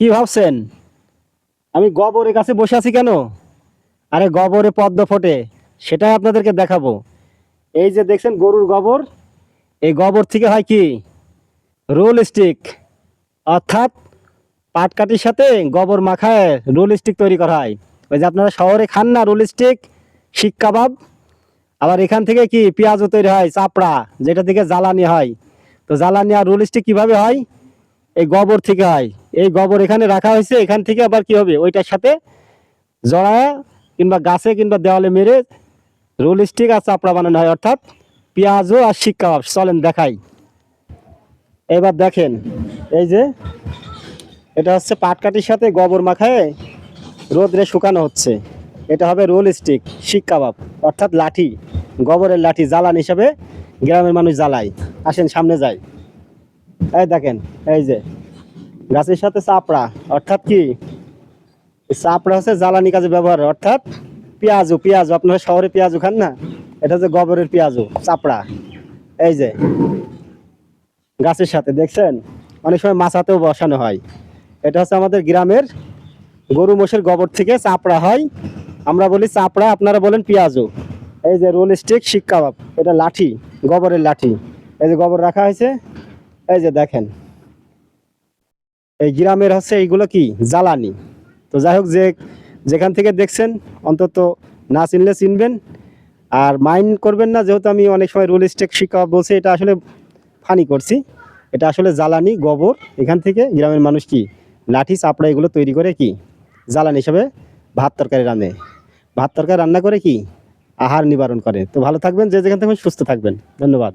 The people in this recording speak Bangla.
কি ভাবছেন? আমি গোবরের কাছে বসে আছি কেন? আরে গোবরে পদ্ম ফোটে, সেটাই আপনাদেরকে দেখাবো। এই যে দেখছেন গরুর গোবর, এই গোবর থেকে হয় কি? রোল স্টিক, অর্থাৎ পাটকাঠির সাথে গোবর মাখায় রোল স্টিক তৈরি করা হয়। ওই যে আপনারা শহরে খান না রোল স্টিক, শিক কাবাব, আবার এখান থেকে কি পেঁয়াজও তৈরি হয়, চাপড়া, যেটা থেকে জ্বালানি হয়। তো জ্বালানি আর রোল স্টিক কীভাবে হয়? এই গোবর থেকে হয়। এই গোবর এখানে রাখা হয়েছে, এখান থেকে আবার কি হবে? ওইটার সাথে জড়ায়া কিংবা গাছে কিংবা দেওয়ালে মেরে রোল স্টিক আর চাপড়া বানানো হয়, অর্থাৎ পেঁয়াজও আর শিক কাবাব চলেন দেখাই। এবার দেখেন, এই যে এটা হচ্ছে পাটকাঠির সাথে গোবর মাখায় রোদ্রে শুকানো হচ্ছে। এটা হবে রোল স্টিক শিক কাবাব অর্থাৎ লাঠি, গোবরের লাঠি জ্বালান হিসাবে গ্রামের মানুষ জ্বালায়। আসেন সামনে যাই। এই দেখেন, এই যে গাছের সাথে চাপড়া, অর্থাৎ কি? চাপড়া হচ্ছে জ্বালানি কাজে ব্যবহার, অর্থাৎ পেঁয়াজু পেঁয়াজু, আপনারা শহরে পেঁয়াজু খান না? এটা হচ্ছে গোবরের পেঁয়াজু, চাপড়া। এই যে, গাছের সাথে, দেখছেন? অনেক সময় মাছাতেও বসানো হয়। এটা হচ্ছে আমাদের গ্রামের গরু মোষের গোবর থেকে চাপড়া হয়। আমরা বলি চাপড়া, আপনারা বলেন পেঁয়াজু। এই যে রোল স্টিক শিক কাবাব এটা লাঠি, গোবরের লাঠি। এই যে গোবর রাখা হয়েছে, এই যে দেখেন। এই গ্রামের হচ্ছে এইগুলো কি? জ্বালানি। তো যাই হোক, যে যেখান থেকে দেখছেন, অন্তত না চিনলে চিনবেন। আর মাইন্ড করবেন না, যেহেতু আমি অনেক সময় রোল স্টেক শিক্ষা বলছি, এটা আসলে ফানি করছি। এটা আসলে জ্বালানি, গোবর, এখান থেকে গ্রামের মানুষ কি? লাঠি, চাপড়া, এগুলো তৈরি করে কি? জ্বালানি হিসাবে ভাত তরকারি রান্নে ভাত তরকারি রান্না করে কি? আহার নিবারণ করে। তো ভালো থাকবেন, যে যেখান থেকে সুস্থ থাকবেন। ধন্যবাদ।